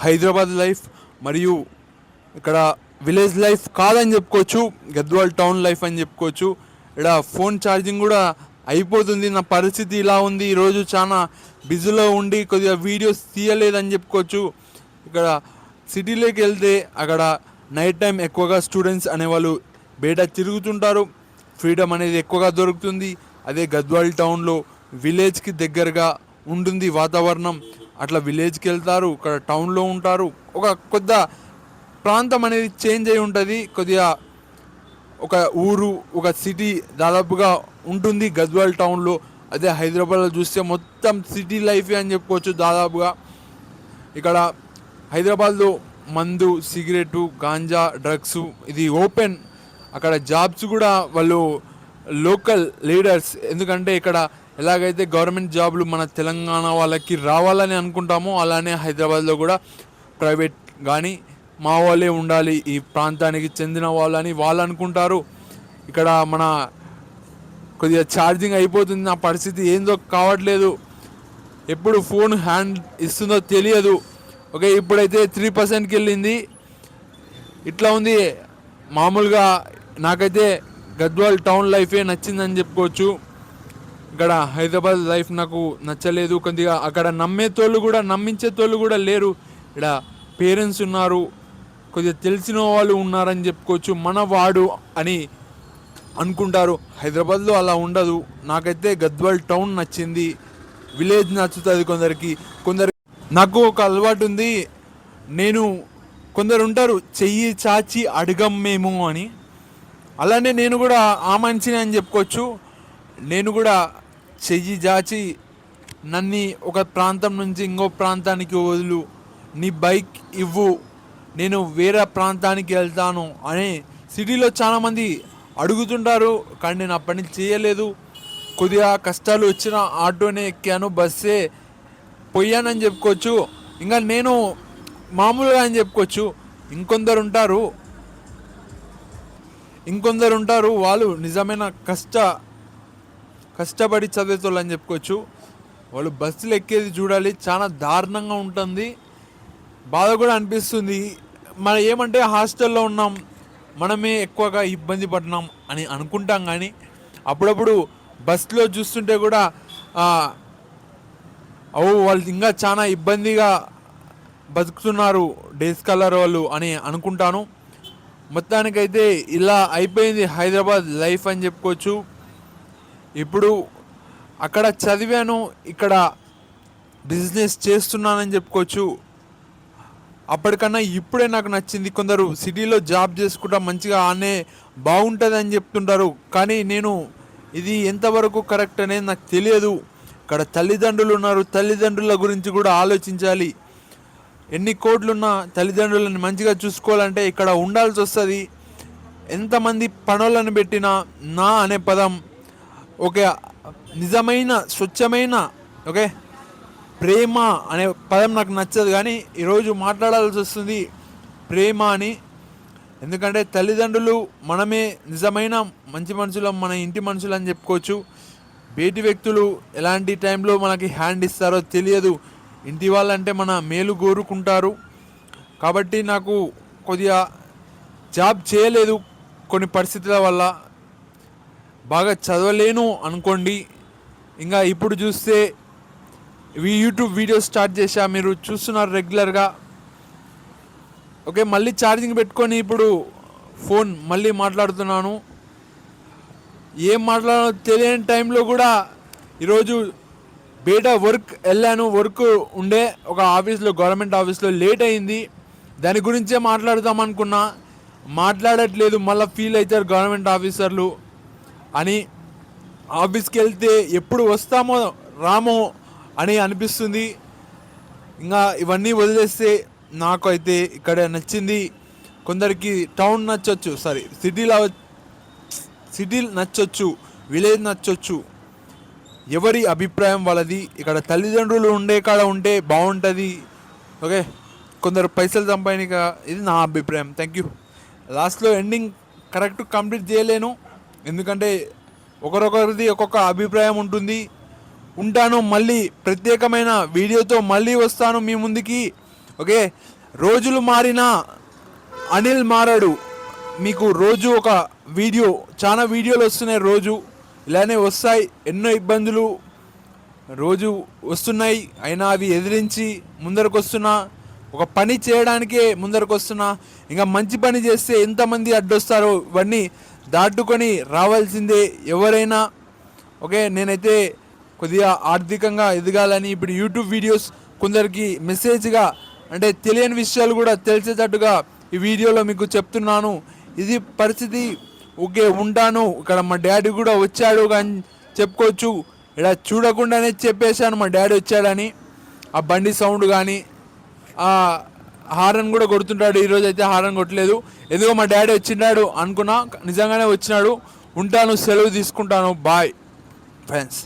Hyderabad life మరియు ఇక్కడ village life కాదని చెప్పుకోవచ్చు గద్వాల్ టౌన్ లైఫ్ అని చెప్పుకోవచ్చు. ఇక్కడ ఫోన్ ఛార్జింగ్ కూడా అయిపోతుంది నా పరిస్థితి ఇలా ఉంది. ఈరోజు చాలా బిజీలో ఉండి కొద్దిగా వీడియోస్ తీయలేదని చెప్పుకోవచ్చు. ఇక్కడ సిటీలోకి వెళ్తే అక్కడ నైట్ టైం ఎక్కువగా స్టూడెంట్స్ అనేవాళ్ళు బయట తిరుగుతుంటారు. ఫ్రీడమ్ అనేది ఎక్కువగా దొరుకుతుంది. అదే గద్వాల్ టౌన్లో విలేజ్కి దగ్గరగా ఉంటుంది వాతావరణం. అట్లా విలేజ్కి వెళ్తారు ఇక్కడ టౌన్లో ఉంటారు. ఒక కొద్ద ప్రాంతం అనేది చేంజ్ అయి ఉంటుంది. కొద్దిగా ఒక ఊరు ఒక సిటీ దాదాపుగా ఉంటుంది గద్వాల్ టౌన్లో అదే హైదరాబాద్లో చూస్తే మొత్తం సిటీ లైఫే అని చెప్పుకోవచ్చు దాదాపుగా. ఇక్కడ హైదరాబాద్లో మందు సిగరెట్ గాంజా డ్రగ్స్ ఇది ఓపెన్ అక్కడ జాబ్స్ కూడా వాళ్ళు లోకల్ లీడర్స్ ఎందుకంటే ఇక్కడ ఎలాగైతే గవర్నమెంట్ జాబ్లు మన తెలంగాణ వాళ్ళకి రావాలని అనుకుంటామో అలానే హైదరాబాద్లో కూడా ప్రైవేట్ కానీ మా వాళ్ళే ఉండాలి. ఈ ప్రాంతానికి చెందిన వాళ్ళని వాళ్ళు అనుకుంటారు. ఇక్కడ మన కొద్దిగా ఛార్జింగ్ అయిపోతుంది. నా పరిస్థితి ఏందో కావట్లేదు. ఎప్పుడు ఫోన్ హ్యాండ్ ఇస్తుందో తెలియదు. ఓకే ఇప్పుడైతే త్రీ పర్సెంట్కి వెళ్ళింది. ఇట్లా ఉంది. మామూలుగా నాకైతే గద్వాల్ టౌన్ లైఫే నచ్చిందని చెప్పుకోవచ్చు. ఇక్కడ హైదరాబాద్ లైఫ్ నాకు నచ్చలేదు. కొద్దిగా అక్కడ నమ్మే తోళ్ళు కూడా నమ్మించే తోళ్ళు కూడా లేరు. ఇక్కడ పేరెంట్స్ ఉన్నారు. కొద్దిగా తెలిసిన వాళ్ళు ఉన్నారని చెప్పుకోవచ్చు. మన వాడు అని అనుకుంటారు. హైదరాబాద్లో అలా ఉండదు. నాకైతే గద్వాల్ టౌన్ నచ్చింది. విలేజ్ నచ్చుతుంది కొందరికి. కొందరు నాకు ఒక అలవాటు ఉంది. నేను కొందరు ఉంటారు చెయ్యి చాచి అడగం మేము అని. అలానే నేను కూడా ఆ మనిషిని అని చెప్పుకోవచ్చు. నేను కూడా చెయ్యి జాచి నన్ను ఒక ప్రాంతం నుంచి ఇంకో ప్రాంతానికి వదులు. నీ బైక్ ఇవ్వు. నేను వేరే ప్రాంతానికి వెళ్తాను అని సిటీలో చాలామంది అడుగుతుంటారు కానీ నేను అప్పటి నుంచి చేయలేదు కొద్దిగా కష్టాలు వచ్చిన ఆటోనే ఎక్కాను బస్సే పోయానని చెప్పుకోవచ్చు. ఇంకా నేను మామూలుగా అని చెప్పుకోవచ్చు. ఇంకొందరు ఉంటారు. ఇంకొందరు ఉంటారు. వాళ్ళు నిజమైన కష్ట కష్టపడి చదివేతోళ్ళు అని చెప్పుకోవచ్చు. వాళ్ళు బస్సులు ఎక్కేది చూడాలి. చాలా దారుణంగా ఉంటుంది. బాధ కూడా అనిపిస్తుంది. మనం ఏమంటే హాస్టల్లో ఉన్నాం. మనమే ఎక్కువగా ఇబ్బంది పడినాం అని అనుకుంటాం కానీ అప్పుడప్పుడు బస్సులో చూస్తుంటే కూడా అవు వాళ్ళు ఇంకా చాలా ఇబ్బందిగా బతుకుతున్నారు డేస్ కలర్ వాళ్ళు అని అనుకుంటాను. మొత్తానికైతే ఇలా అయిపోయింది హైదరాబాద్ లైఫ్ అని చెప్పుకోవచ్చు. ఇప్పుడు అక్కడ చదివాను ఇక్కడ బిజినెస్ చేస్తున్నానని చెప్పుకోవచ్చు. అప్పటికన్నా ఇప్పుడే నాకు నచ్చింది. కొందరు సిటీలో జాబ్ చేసుకుంటా మంచిగా ఆనే బాగుంటుంది అని చెప్తుంటారు. కానీ నేను ఇది ఎంతవరకు కరెక్ట్ అనేది నాకు తెలియదు. ఇక్కడ తల్లిదండ్రులు ఉన్నారు. తల్లిదండ్రుల గురించి కూడా ఆలోచించాలి. ఎన్ని కోట్లున్నా తల్లిదండ్రులను మంచిగా చూసుకోవాలంటే ఇక్కడ ఉండాల్సి వస్తుంది. ఎంతమంది పనులను పెట్టినా నా అనే పదం ఒక నిజమైన స్వచ్ఛమైన ఓకే? ప్రేమ అనే పదం నాకు నచ్చదు కానీ ఈరోజు మాట్లాడాల్సి వస్తుంది ప్రేమ అని. ఎందుకంటే తల్లిదండ్రులు మనమే నిజమైన మంచి మనుషులం మన ఇంటి మనుషులు అని చెప్పుకోవచ్చు. బయటి వ్యక్తులు ఎలాంటి టైంలో మనకి హ్యాండ్ ఇస్తారో తెలియదు. ఇంటి వాళ్ళంటే మన మేలు కోరుకుంటారు. కాబట్టి నాకు కొద్దిగా జాబ్ చేయలేదు కొన్ని పరిస్థితుల వల్ల. బాగా చదవలేను అనుకోండి. ఇంకా ఇప్పుడు చూస్తే యూట్యూబ్ వీడియో స్టార్ట్ చేశా మీరు చూస్తున్నారు రెగ్యులర్గా ఓకే మళ్ళీ ఛార్జింగ్ పెట్టుకొని ఇప్పుడు ఫోన్ మళ్ళీ మాట్లాడుతున్నాను. ఏం మాట్లాడాలో తెలియని టైంలో కూడా ఈరోజు బయట వర్క్ వెళ్ళాను. వర్క్ ఉండే ఒక ఆఫీస్లో గవర్నమెంట్ ఆఫీస్లో లేట్ అయింది. దాని గురించే మాట్లాడుదామనుకున్నా మాట్లాడట్లేదు మళ్ళీ ఫీల్ అవుతారు గవర్నమెంట్ ఆఫీసర్లు అని ఆఫీస్కి వెళ్తే ఎప్పుడు వస్తామో రామో అని అనిపిస్తుంది. ఇంకా ఇవన్నీ వదిలేస్తే నాకు అయితే ఇక్కడ నచ్చింది కొందరికి టౌన్ నచ్చొచ్చు సారీ సిటీలో సిటీ నచ్చొచ్చు విలేజ్ నచ్చొచ్చు. ఎవరి అభిప్రాయం వాళ్ళది. ఇక్కడ తల్లిదండ్రులు ఉండే కాడ ఉంటే బాగుంటుంది. ఓకే? కొందరు పైసలు సంపాదించక ఇది నా అభిప్రాయం. థ్యాంక్ యూ లాస్ట్లో ఎండింగ్ కరెక్ట్ కంప్లీట్ చేయలేను. ఎందుకంటే ఒకరొకరిది ఒక్కొక్క అభిప్రాయం ఉంటుంది. ఉంటాను మళ్ళీ ప్రత్యేకమైన వీడియోతో మళ్ళీ వస్తాను మీ ముందుకి. ఓకే? రోజులు మారినా అనిల్ మారాడు. మీకు రోజు ఒక వీడియో చాలా వీడియోలు వస్తున్నాయి రోజు. ఇలానే వస్తాయి ఎన్నో ఇబ్బందులు రోజు వస్తున్నాయి. అయినా అవి ఎదిరించి ముందరకు వస్తున్నా ఒక పని చేయడానికే ముందరకు వస్తున్నా ఇంకా మంచి పని చేస్తే ఎంతమంది అడ్డొస్తారో ఇవన్నీ దాటుకొని రావాల్సిందే ఎవరైనా. ఓకే నేనైతే కొద్దిగా ఆర్థికంగా ఎదగాలని ఇప్పుడు యూట్యూబ్ వీడియోస్ కొందరికి మెసేజ్గా అంటే తెలియని విషయాలు కూడా తెలిసేటట్టుగా ఈ వీడియోలో మీకు చెప్తున్నాను. ఇది పరిస్థితి ఓకే ఉంటాను. ఇక్కడ మా డాడీ కూడా వచ్చాడు కానీ చెప్పుకోవచ్చు. ఇలా చూడకుండానే చెప్పేశాను మా డాడీ వచ్చాడని. ఆ బండి సౌండ్ కానీ హారన్ కూడా కొడుతుంటాడు. ఈరోజు అయితే హారన్ కొట్టలేదు. ఎందుకో మా డాడీ వచ్చినాడు అనుకున్నా. నిజంగానే వచ్చినాడు. ఉంటాను సెలవు తీసుకుంటాను. Bye friends.